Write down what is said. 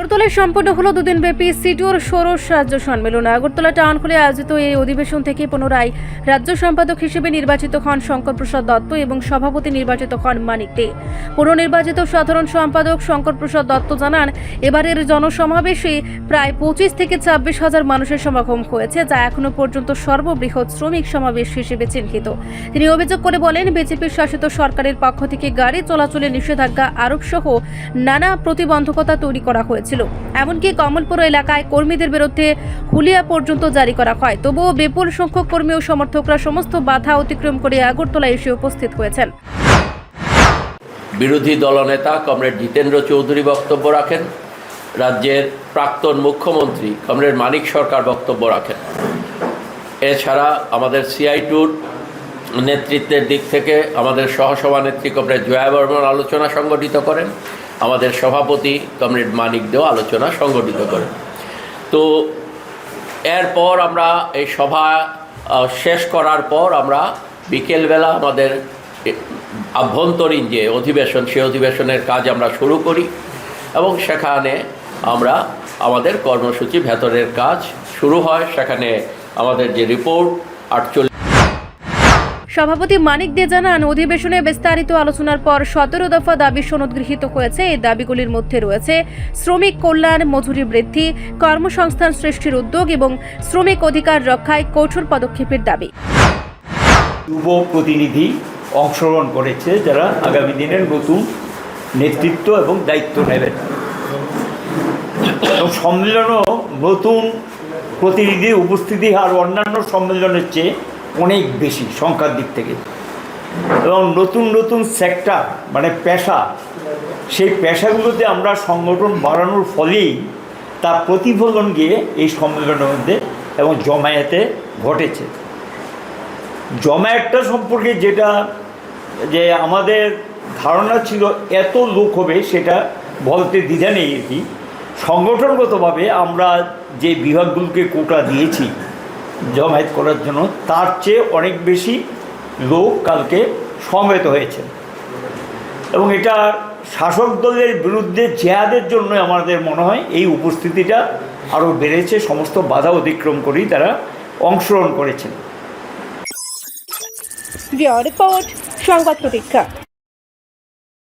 আগরতলায় সম্পন্ন হলো দুদিন ব্যাপী সিটুর ষোড়শ রাজ্য সম্মেলন। আগরতলা টাউন হলে আয়োজিত এই অধিবেশন থেকে পুনরায় রাজ্য সম্পাদক হিসেবে নির্বাচিত হন শঙ্কর প্রসাদ দত্ত এবং সভাপতি নির্বাচিত হন মানিক দে। পুনর্নির্বাচিত সাধারণ সম্পাদক শঙ্কর প্রসাদ দত্ত জানান, এবারের জনসমাবেশে প্রায় পঁচিশ থেকে ছাব্বিশ হাজার মানুষের সমাগম হয়েছে, যা এখনও পর্যন্ত সর্ববৃহৎ শ্রমিক সমাবেশ হিসেবে চিহ্নিত। তিনি অভিযোগ করে বলেন, বিজেপির শাসিত সরকারের পক্ষ থেকে গাড়ি চলাচলে নিষেধাজ্ঞা আরোপ সহ নানা প্রতিবন্ধকতা তৈরি করা হয়েছিল। এমনকি কমলপুর এলাকায় কর্মীদের বিরুদ্ধে হুলিয়া পর্যন্ত জারি করা হয়। তবুও বিপুল সংখ্যক কর্মী ও সমর্থকরা সমস্ত বাধা অতিক্রম করে আগরতলায় এসে উপস্থিত হয়েছেন। বিরোধী দলনেতা কমরেড জিতেন্দ্র চৌধুরী বক্তব্য রাখেন। রাজ্যের প্রাক্তন মুখ্যমন্ত্রী কমরেড মানিক সরকার বক্তব্য রাখেন। এছাড়া আমাদের সিআই টুর নেতৃত্বের দিক থেকে আমাদের সহসভানেত্রী কমরেড জয়া বর্মন আলোচনা সংগঠিত করেন। আমাদের সভাপতি কমরেড মানিক দেও আলোচনা সংগঠিত করেন তো এরপর আমরা এই সভা শেষ করার পর আমরা বিকেলবেলা আমাদের আভ্যন্তরীণ যে অধিবেশন সেই অধিবেশনের কাজ আমরা শুরু করি এবং সেখানে আমরা আমাদের কর্মসূচি ভেতরের কাজ শুরু হয়। সেখানে আমাদের যে রিপোর্ট আটচল্লিশ সভাপতি মানিক দে জানান, অধিবেশনে বিস্তারিত আলোচনার পর সতেরো দফা দাবি সনদ গৃহীত হয়েছে। এই দাবিগুলির মধ্যে রয়েছে শ্রমিক কল্যাণ, মজুরি বৃদ্ধি, কর্মসংস্থান সৃষ্টির উদ্যোগ এবং শ্রমিক অধিকার রক্ষায় কঠোর পদক্ষেপের দাবি। যুব প্রতিনিধি অংশগ্রহণ করেছে যারা আগামী দিনের নতুন নেতৃত্ব এবং দায়িত্ব নেবেন। সম্মেলনও নতুন প্রতিনিধি উপস্থিতি আর অন্যান্য সম্মেলনের চেয়ে অনেক বেশি সংখ্যার দিক থেকে। এবং নতুন নতুন সেক্টর মানে পেশা, সেই পেশাগুলোতে আমরা সংগঠন বাড়ানোর ফলেই তার প্রতিফলন গিয়ে এই সম্মেলনের মধ্যে এবং জমায়েতে ঘটেছে। জমায়েতটা সম্পর্কে যেটা, যে আমাদের ধারণা ছিল এত লোক হবে সেটা বলতে দ্বিধা নেই কি। সংগঠনগতভাবে আমরা যে বিভাগগুলোকে কোটা দিয়েছি জমায়েত করার জন্য তার চেয়ে অনেক বেশি লোক কালকে সমবেত হয়েছে। এবং এটা শাসক দলের বিরুদ্ধে জেহাদের জন্য আমাদের মনে হয় এই উপস্থিতিটা আরও বেড়েছে, সমস্ত বাধা অতিক্রম করেই তারা অংশগ্রহণ করেছেন। রিপোর্ট, সংবাদ প্রতীক্ষা।